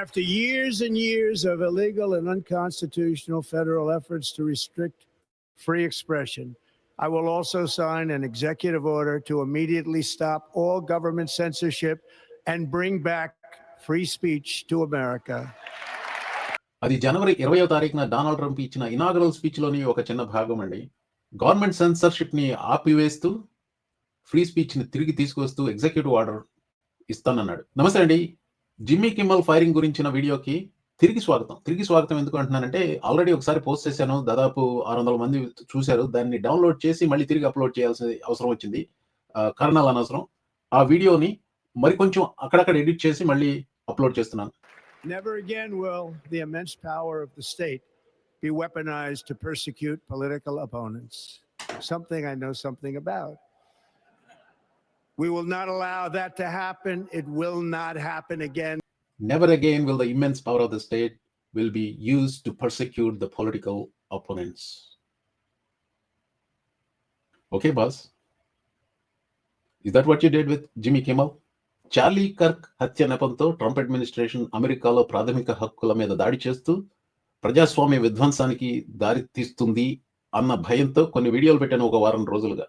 After years and years of illegal and unconstitutional federal efforts to restrict free expression, I will also sign an executive order to immediately stop all government censorship and bring back free speech to America. అది జనవరి ఇరవయో తారీఖున Donald Trump ఇచ్చిన inaugural స్పీచ్లోని ఒక చిన్న భాగం అండి గవర్నమెంట్ సెన్సర్షిప్ని ఆపివేస్తూ ఫ్రీ స్పీచ్ని తిరిగి తీసుకొస్తూ ఎగ్జిక్యూటివ్ ఆర్డర్ ఇస్తానన్నాడు నమస్తే అండి జిమ్మీ కిమ్మల్ ఫైరింగ్ గురించిన వీడియోకి తిరిగి స్వాగతం. తిరిగి స్వాగతం ఎందుకు అంటున్నానంటే ఆల్రెడీ ఒకసారి పోస్ట్ చేశాను. దాదాపు ఆరు వందల మంది చూశారు. దాన్ని డౌన్లోడ్ చేసి మళ్ళీ తిరిగి అప్లోడ్ చేయాల్సిన అవసరం వచ్చింది. కారణాలు అనవసరం. ఆ వీడియోని మరికొంచెం అక్కడక్కడ ఎడిట్ చేసి మళ్ళీ అప్లోడ్ చేస్తున్నాను. Never again will the immense power of the state be weaponized to persecute political opponents. Something I know something about. We will not allow that to happen. It will not happen again. Never again will the immense power of the state will be used to persecute the political opponents. Okay, boss. Is that what you did with Jimmy Kimmel? Charlie Kirk హత్య నెపంతో Trump administration అమెరికాలో ప్రాథమిక హక్కుల మీద దాడి చేస్తూ ప్రజాస్వామ్య విధ్వంసానికి దారి తీస్తుంది అన్న భయంతో కొన్ని వీడియోలు పెట్టాను ఒక వారం రోజులుగా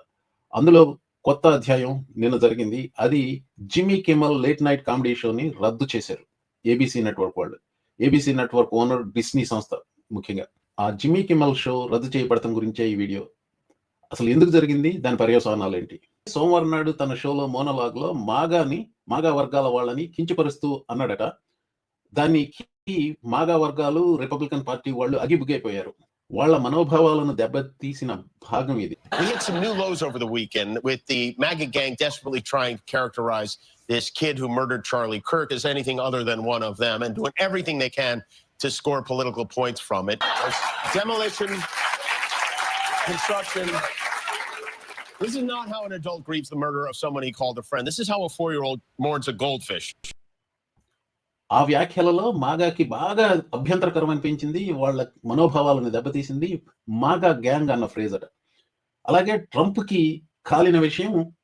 అందులో కొత్త అధ్యాయం నిన్న జరిగింది. అది Jimmy Kimmel late night comedy షోని రద్దు చేశారు ఏబీసీ నెట్వర్క్ వాళ్ళు. ఏబీసీ నెట్వర్క్ ఓనర్ డిస్నీ సంస్థ ముఖ్యంగా. ఆ జిమ్మీ కిమల్ షో రద్దు చేయబడటం గురించే ఈ వీడియో. అసలు ఎందుకు జరిగింది? దాని పర్యవసానాలు ఏంటి? సోమవారం నాడు తన షోలో మోనలాగ్లో మాగాని మాగా వర్గాల వాళ్ళని కించపరుస్తూ అన్నాడట. దాన్ని మాగా వర్గాలు రిపబ్లికన్ పార్టీ వాళ్ళు అగిబుగైపోయారు. వాళ్ళ మనోభావాలను దెబ్బతీసిన భాగం ఇది We hit some new lows over the weekend with the MAGA gang desperately trying to characterize this kid who murdered Charlie Kirk as anything other than one of them and doing everything they can to score political points from it. There's demolition, construction. This is not how an adult grieves the murder of someone he called a friend. This is how a four year old mourns a goldfish. ఆ వ్యాఖ్యలలో మాగాకి బాగా అభ్యంతరకరం అనిపించింది వాళ్ళ మనోభావాలను దెబ్బతీసింది మాగా gang అన్న phrase అట. అలాగే ట్రంప్కి కాలిన విషయం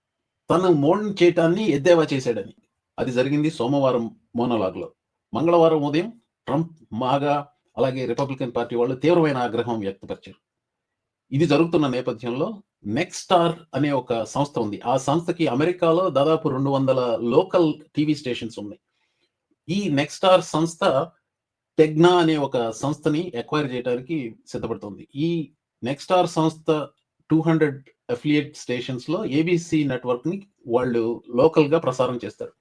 తను మోడన్ చేయటాన్ని ఎద్దేవా చేశాడని. అది జరిగింది సోమవారం మోనోలాగ్లో. మంగళవారం ఉదయం ట్రంప్ మాగా అలాగే రిపబ్లికన్ పార్టీ వాళ్ళు తీవ్రమైన ఆగ్రహం వ్యక్తపరిచారు. ఇది జరుగుతున్న నేపథ్యంలో నెక్స్ట్ స్టార్ అనే ఒక సంస్థ ఉంది. ఆ సంస్థకి అమెరికాలో దాదాపు రెండు వందల లోకల్ టీవీ స్టేషన్స్ ఉన్నాయి. ఈ నెక్స్ట్ స్టార్ సంస్థ టెగ్నా అనే ఒక సంస్థని ఎక్వైర్ చేయడానికి సిద్ధపడుతుంది. ఈ నెక్స్ట్ స్టార్ సంస్థ టూ హండ్రెడ్ అఫిలియేట్ స్టేషన్స్లో ఏబిసి నెట్వర్క్ని వాళ్ళు లోకల్గా ప్రసారం చేస్తారు.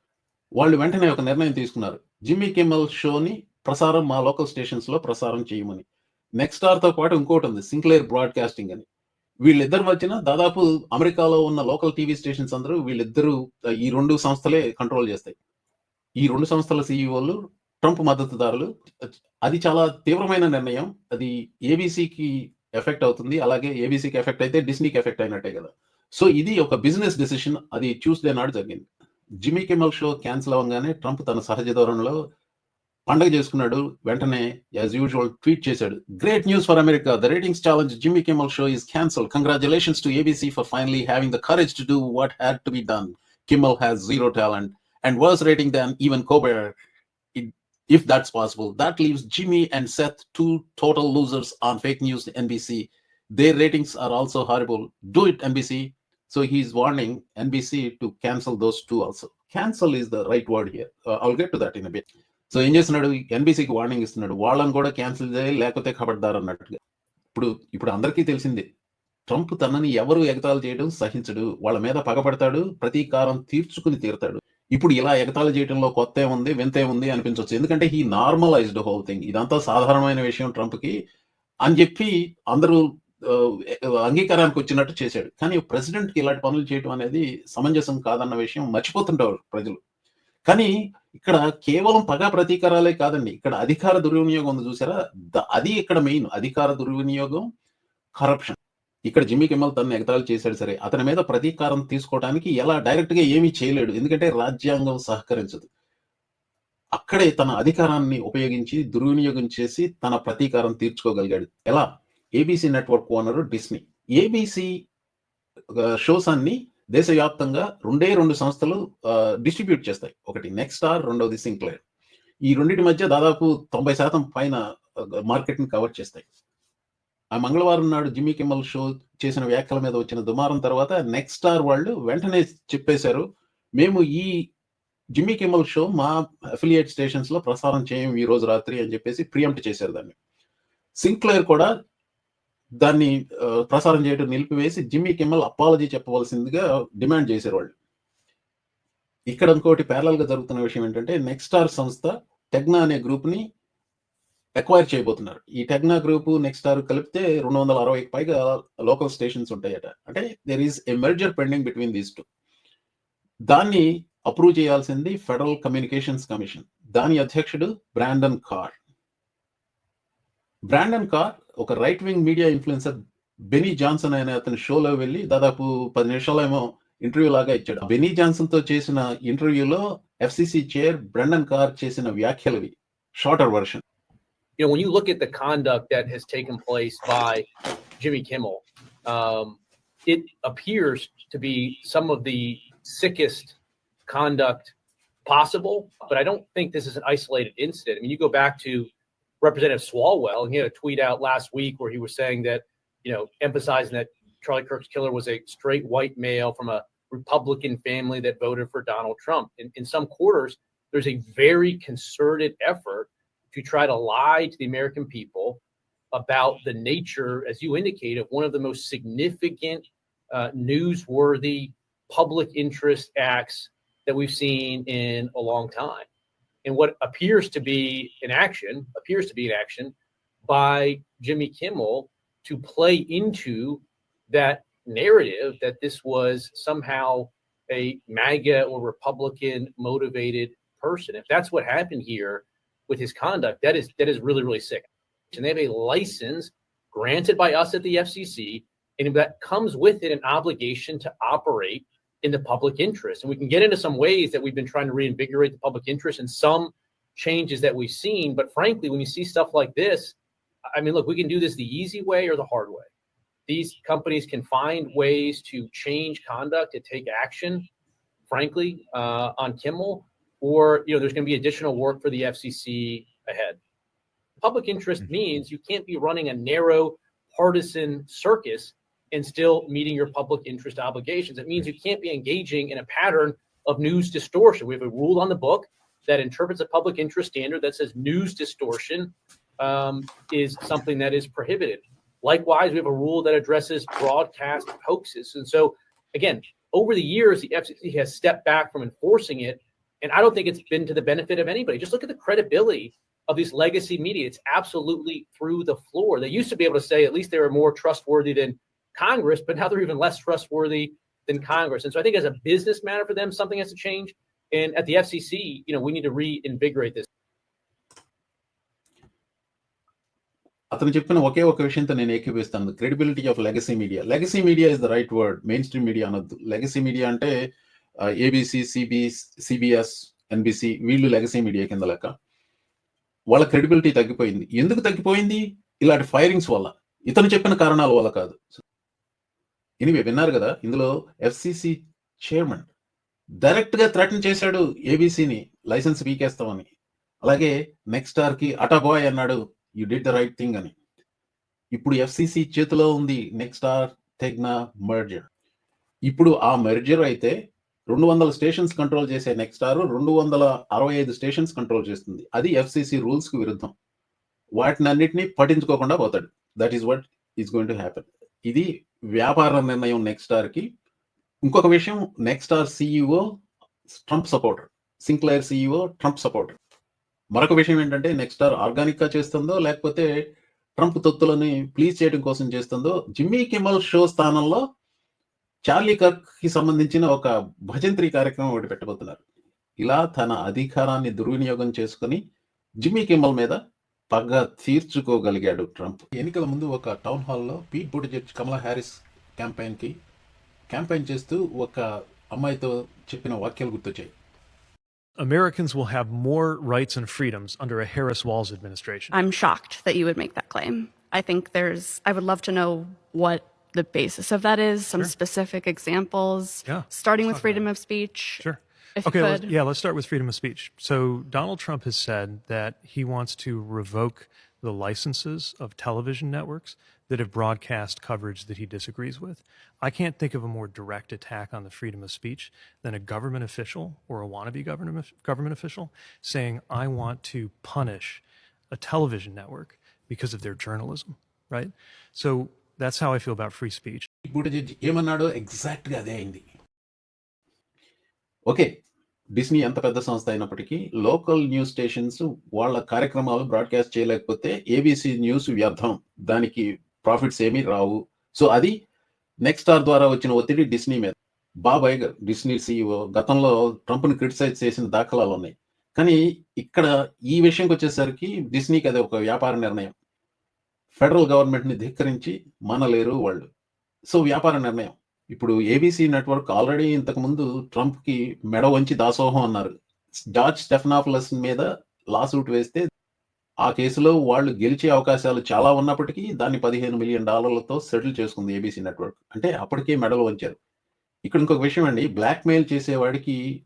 వాళ్ళు వెంటనే ఒక నిర్ణయం తీసుకున్నారు. జిమ్మీ కిమ్మల్ షోని ప్రసారం మా లోకల్ స్టేషన్స్లో ప్రసారం చేయమని. నెక్స్ట్ స్టార్తో పాటు ఇంకోటి ఉంది సింక్లేర్ బ్రాడ్కాస్టింగ్ అని. వీళ్ళిద్దరు మధ్యన దాదాపు అమెరికాలో ఉన్న లోకల్ టీవీ స్టేషన్స్ అందరూ వీళ్ళిద్దరూ ఈ రెండు సంస్థలే కంట్రోల్ చేస్తాయి. ఈ రెండు సంస్థల సీఈఓలు ట్రంప్ మద్దతుదారులు అది చాలా తీవ్రమైన నిర్ణయం. అది ఏబీసీకి ఎఫెక్ట్ అవుతుంది. అలాగే ఏబీసీకి ఎఫెక్ట్ అయితే డిస్నీకి ఎఫెక్ట్ అయినట్టే కదా. సో ఇది ఒక బిజినెస్ డెసిషన్. అది ట్యూస్డే నాడు జరిగింది. జిమ్మీ కిమల్ షో క్యాన్సిల్ అవ్వగానే ట్రంప్ తన సహజ ధోరణిలో పండగ చేసుకున్నాడు. వెంటనే యాజ్ యూజువల్ ట్వీట్ చేశాడు. Great news for America the ratings challenge Jimmy Kimmel show is cancel congratulations to ABC for finally having the courage to do what had to be done Kimmel has zero talent and worse rating than even Colbert, it- if that's possible. That leaves Jimmy and Seth two total losers on fake news NBC. Their ratings are also horrible. Do it, NBC. So he's warning NBC to cancel those two also. Cancel is the right word here. Uh, I'll get to that in a bit. So ఏం చేస్తున్నాడు ఎన్బీసీకి warning ఇస్తున్నాడు వాళ్ళని కూడా cancel చేయాలి లేకపోతే ఖబర్దార్ అన్నట్టుగా ఇప్పుడు ఇప్పుడు అందరికీ తెలిసిందే ట్రంప్ తనని ఎవరు ఎగతాలు చేయడం సహించడు వాళ్ళ మీద పగపడతాడు ప్రతీకారం తీర్చుకుని తీరుతాడు ఇప్పుడు ఇలా ఎగతాళి చేయడంలో కొత్త ఉంది వింత ఉంది అనిపించవచ్చు ఎందుకంటే ఈ నార్మలైజ్డ్ హోల్ థింగ్ ఇదంతా సాధారణమైన విషయం ట్రంప్కి అని చెప్పి అందరూ అంగీకారానికి వచ్చినట్టు చేశాడు. కానీ ప్రెసిడెంట్కి ఇలాంటి పనులు చేయడం అనేది సమంజసం కాదన్న విషయం మర్చిపోతుంటారు ప్రజలు. కానీ ఇక్కడ కేవలం పగ ప్రతీకారాలే కాదండి. ఇక్కడ అధికార దుర్వినియోగం ఉంది చూసారా? అది ఇక్కడ మెయిన్. అధికార దుర్వినియోగం కరప్షన్ ఇక్కడ జిమ్మీ కిమ్మల్ తను ఎగతాళి చేశాడు సరే అతని మీద ప్రతీకారం తీసుకోవడానికి ఎలా డైరెక్ట్గా ఏమీ చేయలేడు ఎందుకంటే రాజ్యాంగం సహకరించదు. అక్కడే తన అధికారాన్ని ఉపయోగించి దుర్వినియోగం చేసి తన ప్రతీకారం తీర్చుకోగలిగాడు. ఎలా? ABC network owner Disney ABC shows అన్ని దేశవ్యాప్తంగా రెండే రెండు సంస్థలు డిస్ట్రిబ్యూట్ చేస్తాయి. ఒకటి నెక్స్ట్ స్టార్ రెండవది సింక్లేర్ ఈ రెండింటి మధ్య దాదాపు తొంభై శాతం పైన మార్కెట్ని కవర్ చేస్తాయి. ఆ మంగళవారం నాడు జిమ్మీ కిమ్మల్ షో చేసిన వ్యాఖ్యల మీద వచ్చిన దుమారం తర్వాత నెక్స్ట్ స్టార్ వాళ్ళు వెంటనే చెప్పేశారు మేము ఈ జిమ్మీ కిమ్మల్ షో మా అఫిలియేట్ స్టేషన్స్లో ప్రసారం చేయం ఈ రోజు రాత్రి అని చెప్పేసి ప్రియంప్ట్ చేశారు దాన్ని. సింక్లేర్ కూడా దాన్ని ప్రసారం చేయడం నిలిపివేసి జిమ్మీ కిమ్మల్ అపాలజీ చెప్పవలసిందిగా డిమాండ్ చేశారు వాళ్ళు. ఇక్కడ ఇంకోటి ప్యారల్గా జరుగుతున్న విషయం ఏంటంటే నెక్స్ట్ స్టార్ సంస్థ టెగ్నా అనే గ్రూప్ని ఎక్వైర్ చేయబోతున్నారు. ఈ టెగ్నా గ్రూప్ నెక్స్ట్ స్టార్ కలిపితే రెండు వందల అరవైకి పైగా లోకల్ స్టేషన్స్ ఉంటాయట. అంటే there is a merger pending between these two దాన్ని అప్రూవ్ చేయాల్సింది ఫెడరల్ కమ్యూనికేషన్స్ కమిషన్ దాని అధ్యక్షుడు బ్రాండన్ కార్ బ్రాండన్ కార్ ఒక right wing media influencer Benny Johnson అనే అతని షోలో వెళ్ళి దాదాపు పది నిమిషాలు ఏమో ఇంటర్వ్యూ లాగా ఇచ్చాడు. బెనీ జాన్సన్తో చేసిన ఇంటర్వ్యూలో ఎఫ్సిసి చైర్ బ్రాండన్ కార్ చేసిన వ్యాఖ్యలవి shorter version you know, when you look at the conduct that has taken place by Jimmy Kimmel, um, it appears to be some of the sickest conduct possible. But I don't think this is an isolated incident. I mean, you go back to Representative Swalwell, and he had a tweet out last week where he was saying that, you know, emphasizing that Charlie Kirk's killer was a straight white male from a Republican family that voted for Donald Trump. In, in some quarters, there's a very concerted effort to try to lie to the American people about the nature, as you indicate, of one of the most significant, uh, newsworthy public interest acts that we've seen in a long time. And what appears to be an action, appears to be an action by Jimmy Kimmel to play into that narrative that this was somehow a MAGA or Republican motivated person. If that's what happened here, with his conduct, that is that is really really sick. And they have a license granted by us at the FCC, and that comes with it an obligation to operate in the public interest. And we can get into some ways that we've been trying to reinvigorate the public interest and some changes that we've seen. But frankly, when you see stuff like this, I mean, look, we can do this the easy way or the hard way. These companies can find ways to change conduct, to take action, frankly, uh, on Kimmel or you know there's going to be additional work for the FCC ahead. Public interest Mhm. means you can't be running a narrow partisan circus and still meeting your public interest obligations. It means you can't be engaging in a pattern of news distortion. We have a rule on the book that interprets a public interest standard that says news distortion um, is something that is prohibited. Likewise, we have a rule that addresses broadcast hoaxes. And so, again, over the years, the FCC has stepped back from enforcing it and I don't think it's been to the benefit of anybody. Just look at the credibility of these legacy media. It's absolutely through the floor. They used to be able to say at least they were more trustworthy than Congress, but now they're even less trustworthy than Congress. And so I think as a business matter for them, something has to change. And at the FCC, you know, we need to reinvigorate this. అతను చెప్పిన ఒకే ఒక విషయంతో నేను ఏకీపిస్తాను credibility of legacy media legacy media is the right word mainstream media అనొద్దు legacy media అంటే ABC CBS CBS NBC వీళ్ళు legacy media కింద లెక్క. వాళ్ళ క్రెడిబిలిటీ తగ్గిపోయింది. ఎందుకు తగ్గిపోయింది? ఇలాంటి ఫైరింగ్స్ వల్ల. ఇతను చెప్పిన కారణాల వల్ల కాదు. ఎనివే విన్నారు కదా ఇందులో ఎఫ్సిసి చైర్మన్ డైరెక్ట్గా థ్రెటన్ చేశాడు ఏబిసిని లైసెన్స్ వీకేస్తామని అలాగే నెక్స్ట్ స్టార్కి అటాబాయ్ అన్నాడు you did the right thing అని. ఇప్పుడు ఎఫ్సిసి చేతిలో ఉంది నెక్స్ట్ స్టార్ టెగ్నా మర్జర్ ఇప్పుడు ఆ మెర్జర్ అయితే రెండు వందల స్టేషన్స్ కంట్రోల్ చేసే నెక్స్ట్ స్టార్ రెండు వందల అరవై ఐదు స్టేషన్స్ కంట్రోల్ చేస్తుంది. అది ఎఫ్సిసి రూల్స్కి విరుద్ధం. వాటిని అన్నిటినీ పట్టించుకోకుండా పోతాడు. That is what is going to happen ఇది వ్యాపార నిర్ణయం నెక్స్ట్కి. ఇంకొక విషయం Nexstar CEO Trump supporter Sinclair CEO Trump supporter మరొక విషయం ఏంటంటే నెక్స్ట్ స్టార్ ఆర్గానిక్గా చేస్తుందో లేకపోతే ట్రంప్ తొత్తులని ప్లీజ్ చేయడం కోసం చేస్తుందో జిమ్మీ కిమల్ షో స్థానంలో చార్లీ కర్క్కి సంబంధించిన ఒక భజంత్రి కార్యక్రమం ఒకటి పెట్టబోతున్నారు ఇలా తన అధికారాన్ని దుర్వినియోగం చేసుకుని జిమ్మీ కిమ్మల్ మీద పగ తీర్చుకోగలిగాడు ట్రంప్ ఎన్నికల ముందు ఒక టౌన్ హాల్లో పీట్ బుటజెట్ కమలా హ్యారిస్ క్యాంపెయిన్కి క్యాంపెయిన్ చేస్తూ ఒక అమ్మాయితో చెప్పిన వాక్యాలు గుర్తొచ్చాయి Americans will have more rights and freedoms under a Harris Walls administration. I'm shocked that you would make that claim. I think there's, I would love to know what the basis of that is, some Sure. specific examples, Yeah, starting with freedom of speech. Sure. if Okay, let's, yeah, let's start with freedom of speech. So Donald Trump has said that he wants to revoke the licenses of television networks that have broadcast coverage that he disagrees with. I can't think of a more direct attack on the freedom of speech than a government official or a wannabe government government official saying, "I want to punish a television network because of their journalism." Right. So that's how I feel about free speech ఇప్పుడు ఏమన్నాడో ఎగ్జాక్ట్గా అదే అయింది. Okay Disney ఎంత పెద్ద సంస్థ అయినప్పటికీ local news stations వాళ్ళ కార్యక్రమాలు బ్రాడ్కాస్ట్ చేయలేకపోతే ఏబీసీ న్యూస్ వ్యర్థం. దానికి ప్రాఫిట్స్ ఏమీ రావు. సో అది నెక్స్ట్ స్టార్ ద్వారా వచ్చిన ఒత్తిడి డిస్నీ మీద. బాబ్ ఐగర్ డిస్నీ సీఈఓ గతంలో ట్రంప్ను క్రిటిసైజ్ చేసిన దాఖలాలు ఉన్నాయి. కానీ ఇక్కడ ఈ విషయంకి వచ్చేసరికి డిస్నీకి అది ఒక వ్యాపార నిర్ణయం. ఫెడరల్ గవర్నమెంట్ని ధిక్కరించి మనలేరు వాళ్ళు. సో వ్యాపార నిర్ణయం. ఇప్పుడు ఏబీసీ నెట్వర్క్ ఆల్రెడీ ఇంతకుముందు ట్రంప్కి మెడ వంచి దాసోహం అన్నారు. జార్జ్ స్టెఫనాఫ్లస్ మీద లాసూట్ వేస్తే ఆ కేసులో వాళ్ళు గెలిచే అవకాశాలు చాలా ఉన్నప్పటికీ దాన్ని పదిహేను మిలియన్ డాలర్లతో సెటిల్ చేసుకుంది ఏబీసీ నెట్వర్క్. అంటే అప్పటికే మెడలు వంచారు. ఇక్కడ ఇంకొక విషయం అండి. బ్లాక్మెయిల్ చేసేవాడికి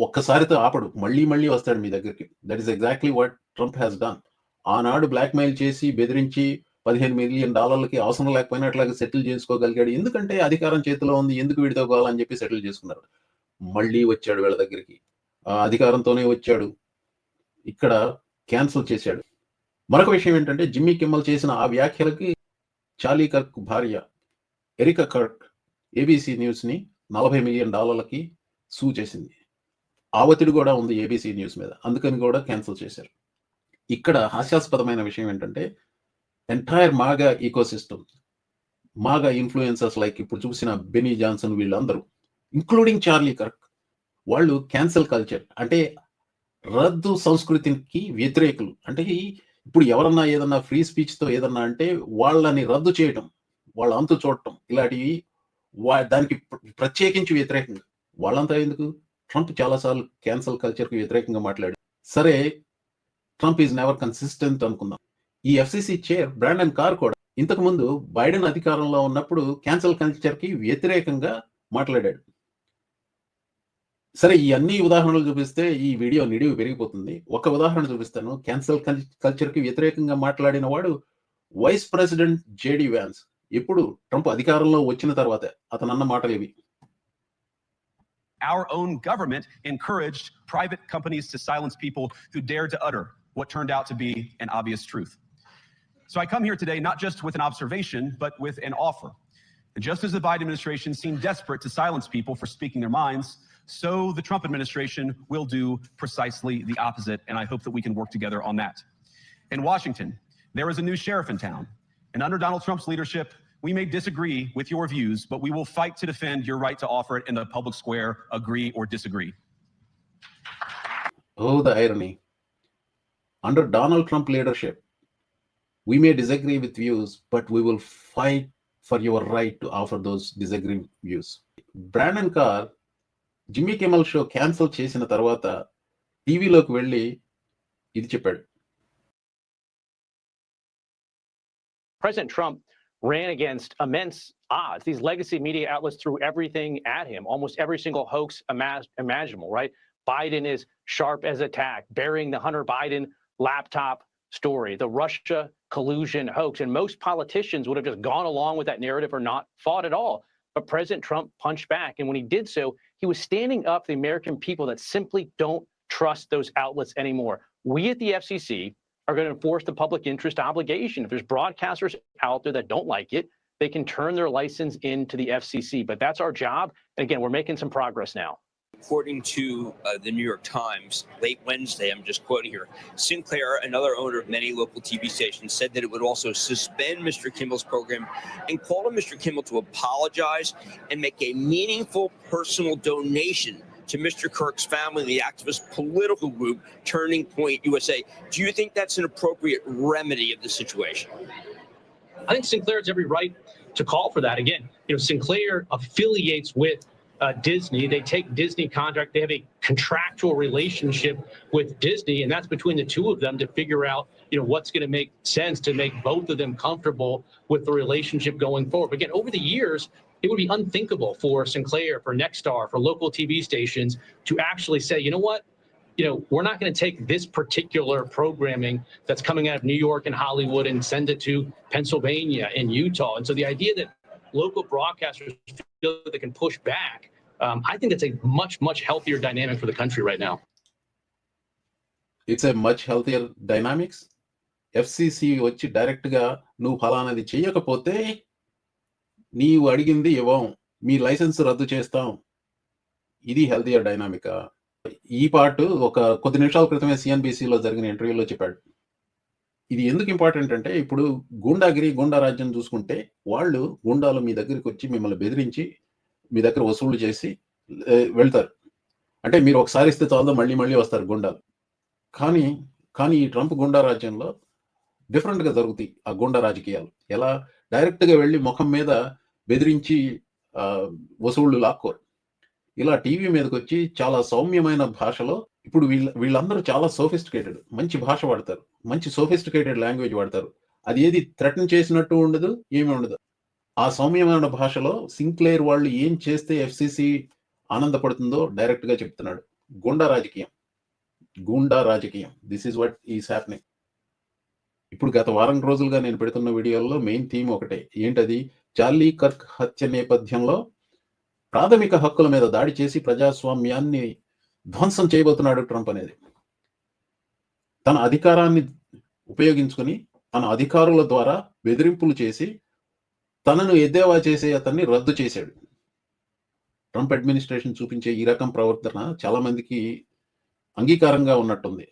ఒక్కసారితో ఆపడు. మళ్ళీ మళ్ళీ వస్తాడు మీ దగ్గరికి. That is exactly what Trump has done ఆనాడు బ్లాక్మెయిల్ చేసి బెదిరించి పదిహేను మిలియన్ డాలర్లకి అవసరం లేకపోయినా అట్లాగే సెటిల్ చేసుకోగలిగాడు. ఎందుకంటే అధికారం చేతిలో ఉంది ఎందుకు వీడితో కావాలని చెప్పి సెటిల్ చేసుకున్నారు. మళ్ళీ వచ్చాడు వీళ్ళ దగ్గరికి. ఆ అధికారంతోనే వచ్చాడు. ఇక్కడ క్యాన్సిల్ చేశాడు. మరొక విషయం ఏంటంటే జిమ్మీ కిమ్మల్ చేసిన ఆ వ్యాఖ్యలకి చాలీ కర్క్ భార్య ఎరికా కర్క్ ఏబీసీ న్యూస్ని నలభై మిలియన్ డాలర్లకి సూ చేసింది. ఆ ఒత్తిడి కూడా ఉంది ఏబీసీ న్యూస్ మీద. అందుకని కూడా క్యాన్సిల్ చేశారు. ఇక్కడ హాస్యాస్పదమైన విషయం ఏంటంటే entire MAGA ecosystem MAGA influencers like ఇప్పుడు చూసిన బెనీ జాన్సన్ వీళ్ళందరూ ఇంక్లూడింగ్ చార్లీ కర్క్ వాళ్ళు క్యాన్సల్ కల్చర్ అంటే రద్దు సంస్కృతికి వ్యతిరేకులు. అంటే ఇప్పుడు ఎవరన్నా ఏదన్నా ఫ్రీ స్పీచ్తో ఏదన్నా అంటే వాళ్ళని రద్దు చేయటం వాళ్ళ అంతు చూడటం ఇలాంటివి వా- దానికి ప్రత్యేకించి వ్యతిరేకంగా. వాళ్ళంతా ఎందుకు? ట్రంప్ చాలాసార్లు క్యాన్సల్ కల్చర్కి వ్యతిరేకంగా మాట్లాడు సరే ట్రంప్ ఈజ్ నెవర్ కన్సిస్టెంట్ అనుకుందాం. ఈ ఎఫ్సిసి చైర్ బ్రాండన్ కార్ కూడా ఇంతకు ముందు బైడెన్ అధికారంలో ఉన్నప్పుడు క్యాన్సల్ కల్చర్కి వ్యతిరేకంగా మాట్లాడాడు. సరే ఈ అన్ని ఉదాహరణలు చూపిస్తే ఈ వీడియో నిడివి పెరిగిపోతుంది. ఒక ఉదాహరణ చూపిస్తాను. క్యాన్సల్ కల్చర్కి వ్యతిరేకంగా మాట్లాడిన వాడు వైస్ ప్రెసిడెంట్ జేడి వ్యాన్స్ ఇప్పుడు ట్రంప్ అధికారంలో వచ్చిన తర్వాత అతను అన్న మాటలు ఇవి. Our own government encouraged private companies to silence people who dared to utter what turned out to be an obvious truth. So I come here today not just with an observation, but with an offer. And just as the Biden administration seemed desperate to silence people for speaking their minds, so the Trump administration will do precisely the opposite. And I hope that we can work together on that. In Washington, there is a new sheriff in town. And under Donald Trump's leadership, we may disagree with your views, but we will fight to defend your right to offer it in the public square, agree or disagree. Oh, the irony Under Donald Trump leadership, we may disagree with views, but we will fight for your right to offer those disagreeing views. Brendan Carr Jimmy Kimmel show cancel చేసిన తర్వాత టీవీలోకి వెళ్ళి ఇది చెప్పాడు President Trump ran against immense odds. These legacy media outlets threw everything at him, almost every single hoax ima- imaginable, right? Biden is sharp as a tack, burying the Hunter Biden laptop story, the Russia collusion hoax. And most politicians would have just gone along with that narrative or not fought at all. But President Trump punched back. And when he did so, he was standing up the American people that simply don't trust those outlets anymore. We at the FCC are going to enforce the public interest obligation. If there's broadcasters out there that don't like it, they can turn their license into the FCC. But that's our job. And again, we're making some progress now. According to uh, the New York Times, late Wednesday, I'm just quoting here, Sinclair, another owner of many local TV stations, said that it would also suspend Mr. Kimmel's program and called on Mr. Kimmel to apologize and make a meaningful personal donation to Mr. Kirk's family, the activist political group Turning Point USA. Do you think that's an appropriate remedy of the situation? I think Sinclair has every right to call for that. Again, you know, Sinclair affiliates with uh, Disney. They take Disney contract. They have a contractual relationship with Disney, and that's between the two of them to figure out, you know, what's going to make sense to make both of them comfortable with the relationship going forward. But again, over the years, it would be unthinkable for Sinclair, for Nexstar, for local TV stations to actually say, you know what? You know, we're not going to take this particular programming that's coming out of New York and Hollywood and send it to Pennsylvania and Utah. And so the idea that local broadcasters feel that they can push back, um, I think it's a much, much healthier dynamic for the country right now. It's a much healthier dynamics. FCC వచ్చి డైరెక్ట్గా నువ్వు ఫలానది చేయకపోతే నీవు అడిగింది ఇవ్వం మీ licence రద్దు చేస్తాం ఇది హెల్తియర్ డైనామిక్ ఈ పార్ట్ ఒక కొద్ది నిమిషాల క్రితమే సిఎన్బిసిలో జరిగిన ఇంటర్వ్యూలో చెప్పాడు ఇది ఎందుకు ఇంపార్టెంట్ అంటే ఇప్పుడు గూండాగిరి గూండా రాజ్యం చూసుకుంటే వాళ్ళు గూండాలు మీ దగ్గరికి వచ్చి మిమ్మల్ని బెదిరించి మీ దగ్గర వసూలు చేసి వెళ్తారు. అంటే మీరు ఒకసారి ఇస్తే చాలు మళ్ళీ మళ్ళీ వస్తారు గుండాలు. కానీ కానీ ఈ ట్రంప్ గుండా రాజ్యంలో డిఫరెంట్గా జరుగుతాయి ఆ గుండా రాజకీయాలు. ఎలా? డైరెక్ట్గా వెళ్ళి ముఖం మీద బెదిరించి ఆ, వసూళ్ళు లాక్కోరు. ఇలా టీవీ మీదకి వచ్చి చాలా సౌమ్యమైన భాషలో ఇప్పుడు వీళ్ళ వీళ్ళందరూ చాలా సోఫిస్టికేటెడ్. మంచి భాష వాడతారు. మంచి సోఫిస్టికేటెడ్ లాంగ్వేజ్ వాడతారు. అది ఏది థ్రెటన్ చేసినట్టు ఉండదు ఏమీ ఉండదు. ఆ సౌమ్యమైన భాషలో సింక్లేర్ వాళ్ళు ఏం చేస్తే ఎఫ్సిసి ఆనందపడుతుందో డైరెక్ట్గా చెప్తున్నాడు. గుండా రాజకీయం. గూండా రాజకీయం. This is what is happening ఇప్పుడు గత వారం రోజులుగా నేను పెడుతున్న వీడియోల్లో మెయిన్ థీమ్ ఒకటే. ఏంటది? చార్లీ కర్క్ హత్య నేపథ్యంలో ప్రాథమిక హక్కుల మీద దాడి చేసి ప్రజాస్వామ్యాన్ని ధ్వంసం చేయబోతున్నాడు ట్రంప్ అనేది. తన అధికారాన్ని ఉపయోగించుకొని తన అధికారుల ద్వారా బెదిరింపులు చేసి తనను ఎద్దేవా చేసే అతన్ని రద్దు చేశాడు. ట్రంప్ అడ్మినిస్ట్రేషన్ చూపించే ఈ రకం ప్రవర్తన చాలా మందికి అంగీకారంగా ఉన్నట్టుంది.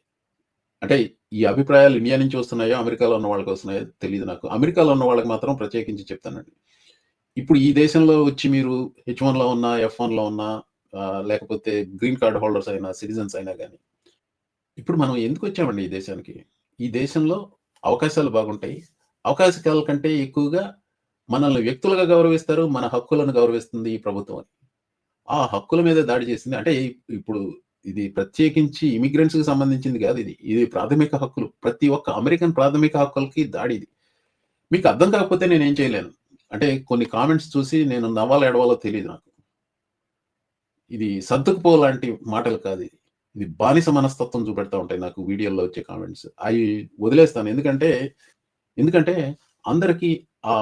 అంటే ఈ అభిప్రాయాలు ఇండియా నుంచి వస్తున్నాయో అమెరికాలో ఉన్న వాళ్ళకి వస్తున్నాయో తెలియదు నాకు. అమెరికాలో ఉన్న వాళ్ళకి మాత్రం ప్రత్యేకించి చెప్తానండి. ఇప్పుడు ఈ దేశంలో వచ్చి మీరు హెచ్ వన్లో ఉన్నా ఎఫ్ వన్లో ఉన్నా లేకపోతే గ్రీన్ కార్డ్ హోల్డర్స్ అయినా సిటిజన్స్ అయినా కానీ ఇప్పుడు మనం ఎందుకు వచ్చామండి ఈ దేశానికి? ఈ దేశంలో అవకాశాలు బాగుంటాయి. అవకాశాల కంటే ఎక్కువగా మనల్ని వ్యక్తులుగా గౌరవిస్తారు మన హక్కులను గౌరవిస్తుంది ఈ ప్రభుత్వం అని. ఆ హక్కుల మీద దాడి చేసింది. అంటే ఇప్పుడు ఇది ప్రత్యేకించి ఇమిగ్రెంట్స్కి సంబంధించింది కాదు ఇది. ఇది ప్రాథమిక హక్కులు. ప్రతి ఒక్క అమెరికన్ ప్రాథమిక హక్కులకి దాడి ఇది. మీకు అర్థం కాకపోతే నేను ఏం చేయలేను. అంటే కొన్ని కామెంట్స్ చూసి నేను నవ్వాలో ఎడవాలో తెలియదు నాకు. ఇది సర్దుకుపో లాంటి మాటలు కాదు ఇది. ఇది బానిస మనస్తత్వం చూపెడతా ఉంటాయి నాకు వీడియోలో వచ్చే కామెంట్స్ అవి వదిలేస్తాను. ఎందుకంటే ఎందుకంటే అందరికీ ఆ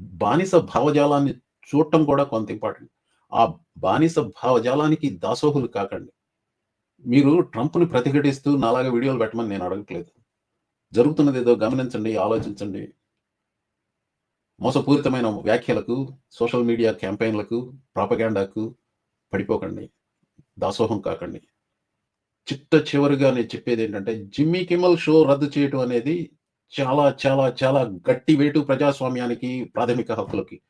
బానిస భావజాలాన్ని చూడటం కూడా కొంత ఇంపార్టెంట్. ఆ బానిస భావజాలానికి దాసోహులు కాకండి. మీరు ట్రంప్ని ప్రతిఘటిస్తూ నాలాగా వీడియోలు పెట్టమని నేను అడగట్లేదు. జరుగుతున్నది ఏదో గమనించండి ఆలోచించండి. మోసపూరితమైన వ్యాఖ్యలకు సోషల్ మీడియా క్యాంపెయిన్లకు ప్రాపగాండాకు పడిపోకండి. దాసోహం కాకండి. చిట్ట చివరిగా నేను చెప్పేది ఏంటంటే జిమ్మీ కిమల్ షో రద్దు చేయటం అనేది చాలా చాలా చాలా గట్టి వేటు ప్రజాస్వామ్యానికి ప్రాథమిక హక్కులకి.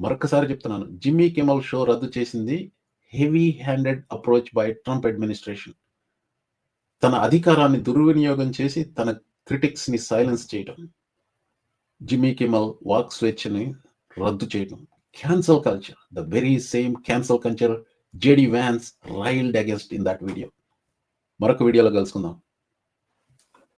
మరొకసారి చెప్తున్నాను. జిమ్మీ కిమల్ షో రద్దు చేసింది heavy handed approach by Trump administration. తన అధికారాన్ని దుర్వినియోగం చేసి తన క్రిటిక్స్ని సైలెన్స్ చేయటం. జిమ్మీ కిమల్ వాక్ స్వేచ్ఛని రద్దు చేయటం. Cancel culture. The very same cancel culture JD Vance railed against in that video. మరొక వీడియోలో కలుసుకుందాం.